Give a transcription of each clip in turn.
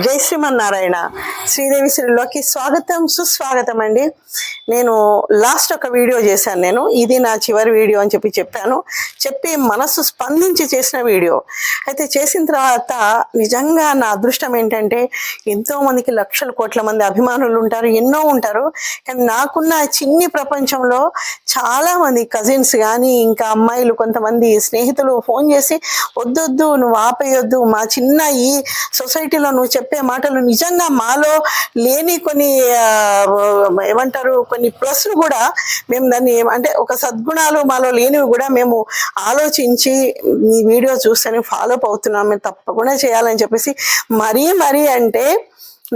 జై శ్రీమన్నారాయణ. శ్రీదేవి శ్రీలోకి స్వాగతం సుస్వాగతం అండి నేను లాస్ట్ ఒక వీడియో చేశాను నేను. ఇది నా చివరి వీడియో అని చెప్పి చెప్పాను. చెప్పి మనసు స్పందించి చేసిన వీడియో అయితే చేసిన తర్వాత నిజంగా నా అదృష్టం ఏంటంటే ఎంతోమందికి లక్షల కోట్ల మంది అభిమానులు ఉంటారు ఎన్నో ఉంటారు. కానీ నాకున్న చిన్ని ప్రపంచంలో చాలామంది కజిన్స్ కానీ ఇంకా అమ్మాయిలు కొంతమంది స్నేహితులు ఫోన్ చేసి వద్దొద్దు నువ్వు ఆపేయొద్దు మా చిన్న ఈ సొసైటీలో నువ్వు చెప్పే మాటలు నిజంగా మాలో లేని కొన్ని ఏమంటారు కొన్ని ప్లస్లు కూడా మేము దాన్ని అంటే ఒక సద్గుణాలు మాలో లేనివి కూడా మేము ఆలోచించి ఈ వీడియో చూస్తేనే ఫాలో అప్ అవుతున్నాం. మేము తప్పకుండా చేయాలని చెప్పేసి మరీ మరీ అంటే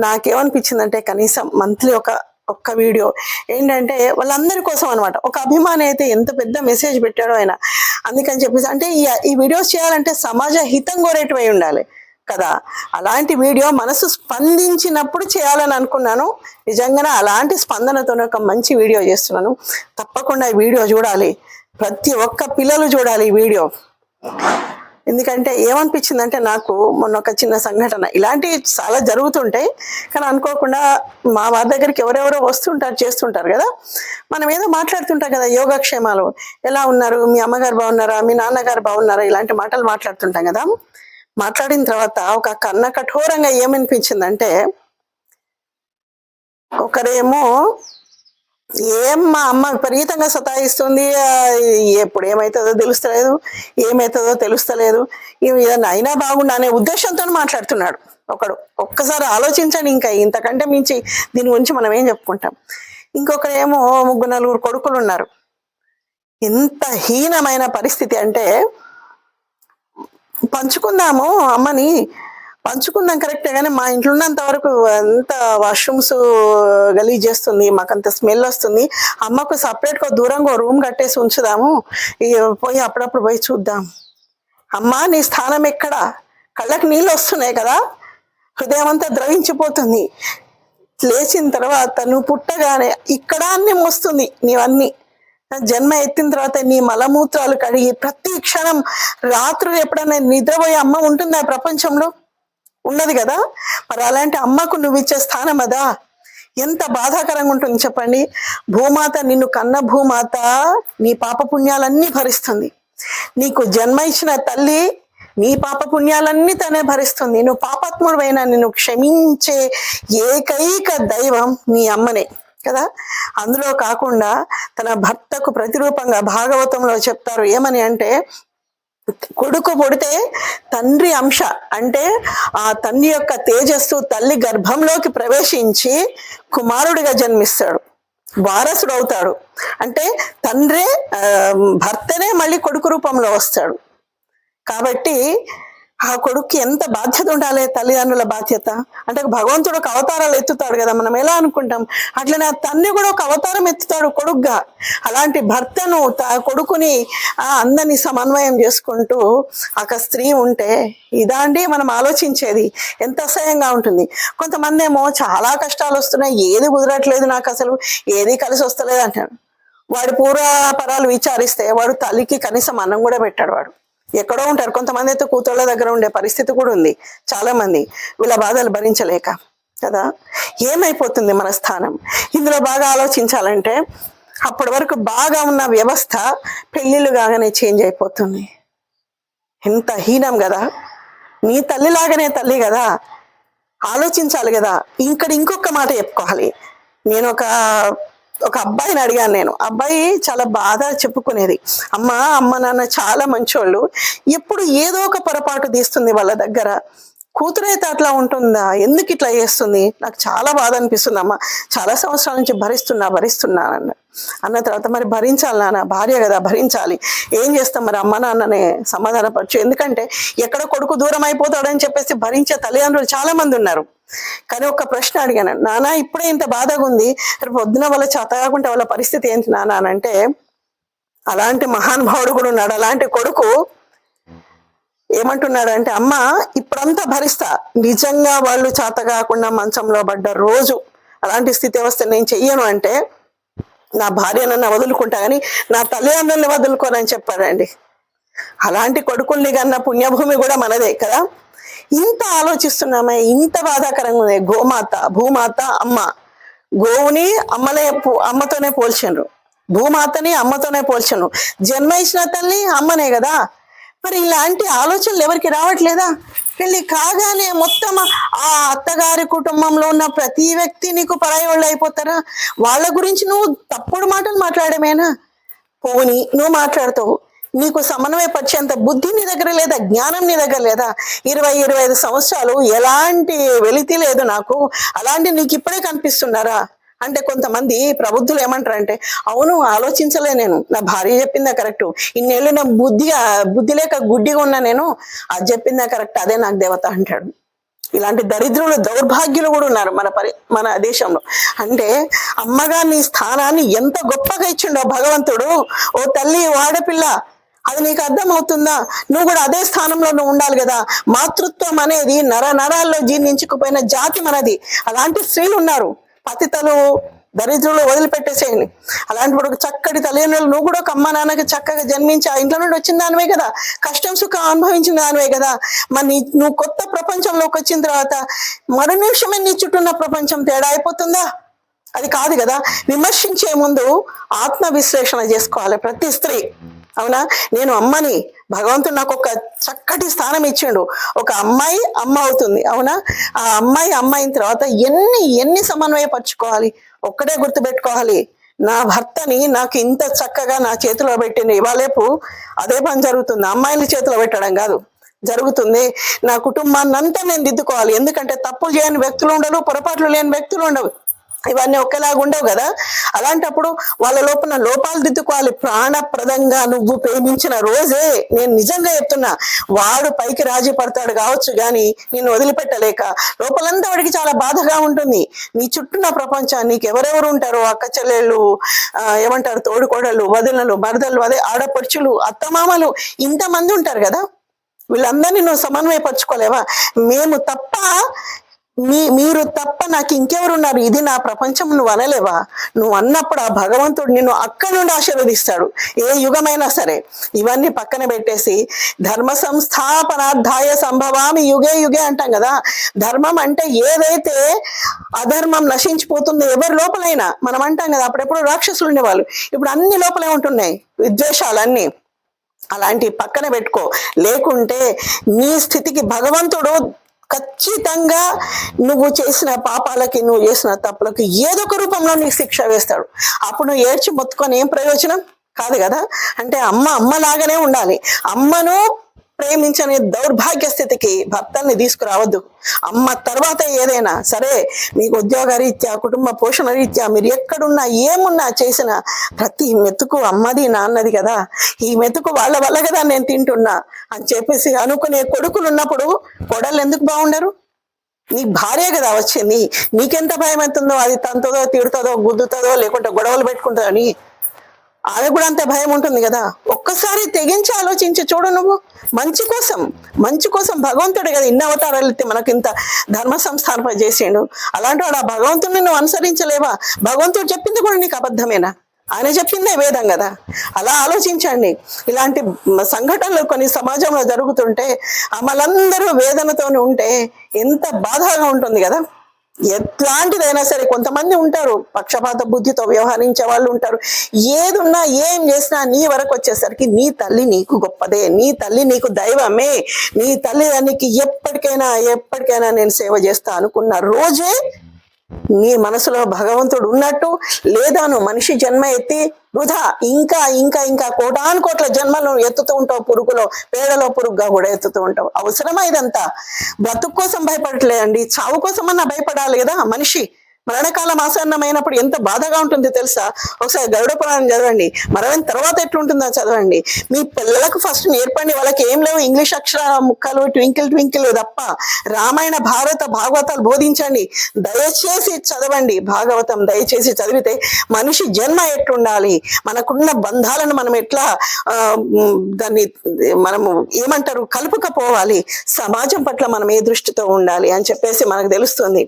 నాకేమనిపించిందంటే కనీసం మంత్లీ ఒక ఒక్క వీడియో. ఏంటంటే వాళ్ళందరి కోసం అనమాట ఒక అభిమాని అయితే ఎంత పెద్ద మెసేజ్ పెట్టాడో ఆయన అందుకని చెప్పేసి అంటే ఈ ఈ వీడియోస్ చేయాలంటే సమాజ హితం కోరేటివై ఉండాలి. కదా? అలాంటి వీడియో మనసు స్పందించినప్పుడు చేయాలని అనుకున్నాను. నిజంగానే అలాంటి స్పందనతో ఒక మంచి వీడియో చేస్తున్నాను. తప్పకుండా ఈ వీడియో చూడాలి. ప్రతి ఒక్క పిల్లలు చూడాలి ఈ వీడియో. ఎందుకంటే ఏమనిపించిందంటే నాకు మొన్న ఒక చిన్న సంఘటన. ఇలాంటివి చాలా జరుగుతుంటాయి. కానీ అనుకోకుండా మా వారి దగ్గరికి ఎవరెవరో వస్తుంటారు చేస్తుంటారు కదా? మనం ఏదో మాట్లాడుతుంటాం కదా యోగక్షేమాలు. ఎలా ఉన్నారు? మీ అమ్మగారు బాగున్నారా? మీ నాన్నగారు బాగున్నారా? ఇలాంటి మాటలు మాట్లాడుతుంటాం కదా? మాట్లాడిన తర్వాత ఒక కన్న కఠోరంగా ఏమనిపించిందంటే ఒకరేమో ఏం మా అమ్మ విపరీతంగా సతాయిస్తుంది ఎప్పుడు ఏమవుతుందో తెలుస్తలేదు ఏమవుతుందో తెలుస్తలేదు ఏదైనా ఏదన్నా అయినా బాగుండు అనే ఉద్దేశంతో మాట్లాడుతున్నాడు ఒకడు. ఒక్కసారి ఆలోచించండి ఇంకా ఇంతకంటే మించి దీని గురించి మనం ఏం చెప్పుకుంటాం? ఇంకొకరేమో ముగ్గురు నలుగురు కొడుకులు ఉన్నారు. ఎంత హీనమైన పరిస్థితి అంటే పంచుకుందాము అమ్మని. పంచుకుందాం కరెక్టే కానీ మా ఇంట్లో ఉన్నంత వరకు అంత వాష్రూమ్స్ గలీజ్ చేస్తుంది మాకు అంత స్మెల్ వస్తుంది. అమ్మకు సపరేట్గా దూరంగా రూమ్ కట్టేసి ఉంచుదాము. ఇక పోయి అప్పుడప్పుడు పోయి చూద్దాం. అమ్మ నీ స్థానం ఎక్కడ? కళ్ళకి నీళ్ళు వస్తున్నాయి కదా. హృదయం అంతా ద్రవించిపోతుంది. లేచిన తర్వాత నువ్వు పుట్టగానే ఇక్కడ అన్ని వస్తుంది నీవన్నీ. జన్మ ఎత్తిన తర్వాత నీ మలమూత్రాలు కడిగి ప్రతి క్షణం రాత్రులు ఎప్పుడైనా నిద్రపోయే అమ్మ ఉంటుందా ప్రపంచంలో? ఉన్నది కదా. మరి అలాంటి అమ్మకు నువ్వు ఇచ్చే స్థానం అదా? ఎంత బాధాకరంగా ఉంటుంది చెప్పండి. భూమాత నిన్ను కన్న భూమాత నీ పాప పుణ్యాలన్నీ భరిస్తుంది. నీకు జన్మ ఇచ్చిన తల్లి నీ పాప పుణ్యాలన్నీ తనే భరిస్తుంది. నువ్వు పాపాత్ముడైనా నిన్ను క్షమించే ఏకైక దైవం నీ అమ్మనే. కదా? అందులో కాకుండా తన భర్తకు ప్రతిరూపంగా భాగవతంలో చెప్తారు. ఏమని అంటే కొడుకు పుడితే తండ్రి అంశ అంటే ఆ తండ్రి యొక్క తేజస్సు తల్లి గర్భంలోకి ప్రవేశించి కుమారుడిగా జన్మిస్తాడు. వారసుడు అవుతాడు అంటే తండ్రే భర్తనే మళ్ళీ కొడుకు రూపంలో వస్తాడు. కాబట్టి ఆ కొడుక్కి ఎంత బాధ్యత ఉండాలి తల్లిదండ్రుల బాధ్యత? అంటే భగవంతుడు ఒక అవతారాలు ఎత్తుతాడు కదా మనం ఎలా అనుకుంటాం? అట్లనే ఆ కూడా ఒక అవతారం ఎత్తుతాడు కొడుకుగా. అలాంటి భర్తను త- కొడుకుని ఆ అందరినీ సమన్వయం చేసుకుంటూ ఒక స్త్రీ ఉంటే ఇదా అండి మనం ఆలోచించేది. ఎంత అసహ్యంగా ఉంటుంది. కొంతమంది ఏమో చాలా కష్టాలు వస్తున్నాయి. ఏది కుదరట్లేదు నాకు అసలు. ఏది కలిసి వస్తలేదు అంటాడు. వాడి పూర్వపరాలు విచారిస్తే వాడు తల్లికి కనీసం అన్నం కూడా పెట్టాడు వాడు. ఎక్కడో ఉంటారు. కొంతమంది అయితే కూతుళ్ళ దగ్గర ఉండే పరిస్థితి కూడా ఉంది. చాలా మంది వీళ్ళ బాధలు భరించలేక కదా? ఏమైపోతుంది మన స్థానం? ఇందులో బాగా ఆలోచించాలంటే అప్పటి వరకు బాగా ఉన్న వ్యవస్థ పెళ్ళిళ్ళు కాగానే చేంజ్ అయిపోతుంది. ఎంత హీనం కదా? నీ తల్లిలాగానే తల్లి కదా? ఆలోచించాలి కదా? ఇక్కడ ఇంకొక మాట చెప్పుకోవాలి. నేను ఒక ఒక అబ్బాయిని అడిగాను నేను. అబ్బాయి చాలా బాధ చెప్పుకునేది. అమ్మ అమ్మ నాన్న చాలా మంచోళ్ళు. ఎప్పుడు ఏదో ఒక పొరపాటు తీస్తుంది వాళ్ళ దగ్గర. కూతురైతే అట్లా ఉంటుందా? ఎందుకు ఇట్లా చేస్తుంది? నాకు చాలా బాధ అనిపిస్తుంది అమ్మ. చాలా సంవత్సరాల నుంచి భరిస్తున్నా భరిస్తున్నానన్న అన్న తర్వాత మరి భరించాలి నాన్న భార్య కదా భరించాలి. ఏం చేస్తాం మరి అమ్మ నాన్ననే సమాధానపరచు. ఎందుకంటే ఎక్కడ కొడుకు దూరం అయిపోతాడని చెప్పేసి భరించే తల్లిదండ్రులు చాలా మంది ఉన్నారు. కానీ ఒక ప్రశ్న అడిగాను. నానా ఇప్పుడే ఇంత బాధగా ఉంది. రేపు పొద్దున వాళ్ళ చేత కాకుండా వాళ్ళ పరిస్థితి ఏంటి నానా అని అంటే అలాంటి మహానుభావుడు కూడా ఉన్నాడు. అలాంటి కొడుకు ఏమంటున్నాడు అంటే అమ్మ ఇప్పుడంతా భరిస్తా. నిజంగా వాళ్ళు చేత కాకుండా మంచంలో పడ్డ రోజు అలాంటి స్థితి వస్తే నేను చెయ్యను అంటే నా భార్యనన్న వదులుకుంటా కానీ నా తల్లిదండ్రుల్ని వదులుకోనని చెప్పాడండి. అలాంటి కొడుకుల్ని కన్నా పుణ్యభూమి కూడా మనదే కదా. ఇంత ఆలోచిస్తున్నామే ఇంత బాధాకరంగా ఉంది. గోమాత భూమాత అమ్మ. గోవుని అమ్మలే అమ్మతోనే పోల్చిండ్రు. భూమాతని అమ్మతోనే పోల్చను జన్మ ఇచ్చిన తల్లి అమ్మనే కదా. మరి ఇలాంటి ఆలోచనలు ఎవరికి రావట్లేదా? పెళ్ళి కాగానే మొత్తం ఆ అత్తగారి కుటుంబంలో ఉన్న ప్రతి వ్యక్తి నీకు పరాయోళ్ళు అయిపోతారా? వాళ్ళ గురించి నువ్వు తప్పుడు మాటలు మాట్లాడమేనా? పోని నువ్వు మాట్లాడతావు. నీకు సమన్వయపరిచేంత బుద్ధి నీ దగ్గర లేదా? జ్ఞానం నీ దగ్గర లేదా? ఇరవై ఇరవై ఐదు సంవత్సరాలు ఎలాంటి వెలితి లేదు నాకు. అలాంటి నీకు ఇప్పుడే కనిపిస్తున్నారా? అంటే కొంతమంది ప్రబుద్ధులు ఏమంటారంటే అవును ఆలోచించలే నేను. నా భార్య చెప్పిందా కరెక్ట్? ఇన్నేళ్ళు నా బుద్ధి బుద్ధి లేక గుడ్డిగా ఉన్నా నేను అది చెప్పిందా కరెక్ట్? అదే నాకు దేవత అంటాడు. ఇలాంటి దరిద్రులు దౌర్భాగ్యులు కూడా ఉన్నారు మన పరి మన దేశంలో. అంటే అమ్మగా నీ స్థానాన్ని ఎంత గొప్పగా ఇచ్చిండో భగవంతుడు. ఓ తల్లి ఓ ఆడపిల్ల అది నీకు అర్థం అవుతుందా నువ్వు కూడా అదే స్థానంలో నువ్వు ఉండాలి కదా. మాతృత్వం అనేది నర నరాల్లో జీర్ణించుకుపోయిన జాతి మనది. అలాంటి స్త్రీలు ఉన్నారు. పతితలు దరిద్రులు వదిలిపెట్టేసేయండి. అలాంటిప్పుడు ఒక చక్కటి తల్లిదండ్రులు నువ్వు కూడా ఒక అమ్మ నాన్నకి చక్కగా జన్మించి ఆ ఇంట్లో నుండి వచ్చిన దానివే కదా. కష్టం సుఖం అనుభవించిన దానివే కదా. మరి నీ- నువ్వు కొత్త ప్రపంచంలోకి వచ్చిన తర్వాత మరు నిమిషమే నీ చుట్టూ ఉన్న ప్రపంచం తేడా అయిపోతుందా? అది కాదు కదా. విమర్శించే ముందు ఆత్మ విశ్లేషణ చేసుకోవాలి ప్రతి స్త్రీ. అవునా? నేను అమ్మని భగవంతుడు నాకు ఒక చక్కటి స్థానం ఇచ్చిండు. ఒక అమ్మాయి అమ్మ అవుతుంది. అవునా? ఆ అమ్మాయి అమ్మ అయిన తర్వాత ఎన్ని ఎన్ని సమన్వయపరచుకోవాలి? ఒక్కడే గుర్తుపెట్టుకోవాలి. నా భర్తని నాకు ఇంత చక్కగా నా చేతిలో పెట్టింది ఇవాళేపు అదే పని జరుగుతుంది. అమ్మాయిని చేతిలో పెట్టడం కాదు. జరుగుతుంది. నా కుటుంబాన్ని అంతా నేను దిద్దుకోవాలి. ఎందుకంటే తప్పులు చేయని వ్యక్తులు ఉండరు పొరపాట్లు లేని వ్యక్తులు ఉండవు. ఇవన్నీ ఒకేలాగా ఉండవు కదా? అలాంటప్పుడు వాళ్ళ లోపల లోపాలు దిద్దుకోవాలి. ప్రాణప్రదంగా నువ్వు ప్రేమించిన రోజే నేను నిజంగా చెప్తున్నా వాడు పైకి రాజీ పడతాడు కావచ్చు గాని నేను వదిలిపెట్టలేక లోపలంతా వాడికి చాలా బాధగా ఉంటుంది. నీ చుట్టూన్న ప్రపంచాన్ని నీకు ఎవరెవరు ఉంటారో? అక్క చెల్లెళ్ళు ఏమంటారు? తోడుకోడళ్ళు వదినలు మరదలు అదే ఆడపడుచులు అత్తమామలు ఇంతమంది ఉంటారు కదా? వీళ్ళందరినీ నువ్వు సమన్వయపరచుకోలేవా? మేము తప్ప మీ మీరు తప్ప నాకు ఇంకెవరున్నారు? ఇది నా ప్రపంచం నువ్వు అనలేవా? నువ్వు అన్నప్పుడు ఆ భగవంతుడు నిన్ను అక్కడి నుండి ఆశీర్వదిస్తాడు. ఏ యుగమైనా సరే. ఇవన్నీ పక్కన పెట్టేసి ధర్మ సంస్థాపనార్థాయ సంభవామి యుగే యుగే అంటాం కదా. ధర్మం అంటే ఏదైతే అధర్మం నశించిపోతుందో ఎవరి లోపలైనా. మనం అంటాం కదా అప్పుడెప్పుడు రాక్షసులు ఉండేవాళ్ళు. ఇప్పుడు అన్ని లోపలే ఉంటున్నాయి. విద్వేషాలన్నీ. అలాంటి పక్కన పెట్టుకో. లేకుంటే నీ స్థితికి భగవంతుడు ఖచ్చితంగా నువ్వు చేసిన పాపాలకి నువ్వు చేసిన తప్పులకి ఏదో ఒక రూపంలో నీకు శిక్ష వేస్తాడు. అప్పుడు నువ్వు ఏడ్చి మొత్తుకొని ఏం ప్రయోజనం? కాదు కదా? అంటే అమ్మ అమ్మలాగానే ఉండాలి. అమ్మను ప్రేమించని దౌర్భాగ్య స్థితికి భర్తల్ని తీసుకురావద్దు. అమ్మ తర్వాత ఏదైనా సరే మీకు ఉద్యోగ రీత్యా కుటుంబ పోషణ రీత్యా మీరు ఎక్కడున్నా ఏమున్నా చేసిన ప్రతి మెతుకు అమ్మది నాన్నది కదా. ఈ మెతుకు వాళ్ళ వల్ల కదా నేను తింటున్నా అని చెప్పేసి అనుకునే కొడుకులు ఉన్నప్పుడు కొడలు ఎందుకు బాగుండరు? నీ భార్య కదా వచ్చింది. నీకెంత భయం ఎంతుందో అది తంతదో తిడుతుందో గుద్దుతుందో లేకుంటే గొడవలు పెట్టుకుంటుందో అని ఆమె కూడా అంతే భయం ఉంటుంది కదా. ఒక్కసారి తెగించి ఆలోచించి చూడు నువ్వు. మంచి కోసం మంచి కోసం భగవంతుడు కదా ఇన్ని అవతారాలు ఎత్తి మనకి ఇంత ధర్మ సంస్థాపన చేసిండు. అలాంటి వాడు ఆ భగవంతుడిని నువ్వు అనుసరించలేవా? భగవంతుడు చెప్పింది కూడా నీకు అబద్ధమేనా? ఆయన చెప్పిందే వేదం కదా. అలా ఆలోచించండి. ఇలాంటి సంఘటనలు కొన్ని సమాజంలో జరుగుతుంటే అమలందరూ వేదనతోనే ఉంటే ఎంత బాధగా ఉంటుంది కదా. ఎట్లాంటిదైనా సరే కొంతమంది ఉంటారు పక్షపాత బుద్ధితో వ్యవహరించే వాళ్ళు ఉంటారు. ఏదున్నా ఏం చేసినా నీ వరకు వచ్చేసరికి నీ తల్లి నీకు గొప్పదే నీ తల్లి నీకు దైవమే నీ తల్లి దానికి ఎప్పటికైనా ఎప్పటికైనా నేను సేవ చేస్తా అనుకున్న రోజే నీ మనసులో భగవంతుడు ఉన్నట్టు లేదా మనిషి జన్మ ఎత్తి వృధా. ఇంకా ఇంకా ఇంకా కోటాను కోట్ల జన్మలు ఎత్తుతూ ఉంటావు పురుగులో పేడలో పురుగుగా కూడా ఎత్తుతూ ఉంటావు. అవసరమా ఇదంతా? బ్రతుకు కోసం భయపడట్లేదండి. చావు కోసం అన్నా భయపడాలి కదా మనిషి. మరణకాలం ఆసన్నమైనప్పుడు ఎంత బాధగా ఉంటుందో తెలుసా? ఒకసారి గరుడ పురాణం చదవండి. మరణం తర్వాత ఎట్లుంటుందో చదవండి. మీ పిల్లలకు ఫస్ట్ నేర్పండి. వాళ్ళకి ఏం లేవు. ఇంగ్లీష్ అక్షర ముక్కలు ట్వింకిల్ ట్వింకిల్ తప్ప రామాయణ భారత భాగవతాలు బోధించండి. దయచేసి చదవండి. భాగవతం దయచేసి చదివితే మనిషి జన్మ ఎట్లుండాలి? మనకున్న బంధాలను మనం ఎట్లా దాన్ని మనము ఏమంటారు? కలుపుకపోవాలి. సమాజం పట్ల మనం ఏ దృష్టితో ఉండాలి అని చెప్పేసి మనకు తెలుస్తుంది.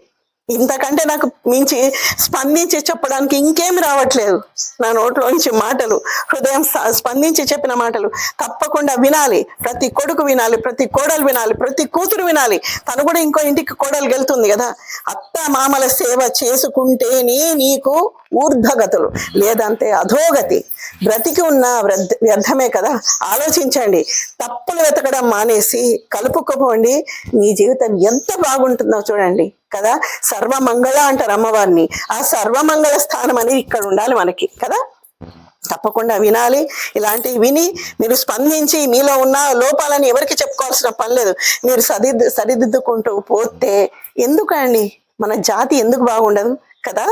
ఇంతకంటే నాకు మించి స్పందించి చెప్పడానికి ఇంకేం రావట్లేదు నా నోట్లోంచి మాటలు. హృదయం స్పందించి చెప్పిన మాటలు. తప్పకుండా వినాలి. ప్రతి కొడుకు వినాలి ప్రతి కోడలు వినాలి ప్రతి కూతురు వినాలి. తను కూడా ఇంకో ఇంటికి కోడలు వెళ్తుంది కదా. అత్త మామల సేవ చేసుకుంటేనే నీకు ఊర్ధగతులు లేదంటే అధోగతి. బ్రతికి ఉన్న వ్యర్థమే కదా? ఆలోచించండి. తప్పులు వెతకడం మానేసి కలుపుకుపోండి. మీ జీవితం ఎంత బాగుంటుందో చూడండి కదా? సర్వమంగళ అంటారు అమ్మవారిని. ఆ సర్వమంగళ స్థానం అనేది ఇక్కడ ఉండాలి మనకి కదా? తప్పకుండా వినాలి. ఇలాంటివి విని మీరు స్పందించి మీలో ఉన్న లోపాలని ఎవరికి చెప్పుకోవాల్సిన పని లేదు. మీరు సరిదిద్దు సరిదిద్దుకుంటూ పోతే ఎందుకండి? మన జాతి ఎందుకు బాగుండదు? కదా?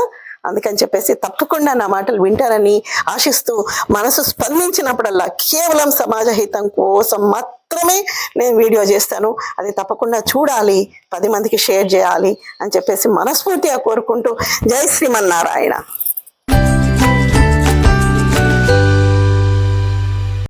అందుకని చెప్పేసి తప్పకుండా నా మాటలు వింటారని ఆశిస్తూ మనసు స్పందించినప్పుడల్లా కేవలం సమాజ హితం కోసం మాత్రమే నేను వీడియో చేస్తాను. అది తప్పకుండా చూడాలి పది మందికి షేర్ చేయాలి అని చెప్పేసి మనస్ఫూర్తిగా కోరుకుంటూ జై శ్రీమన్నారాయణ.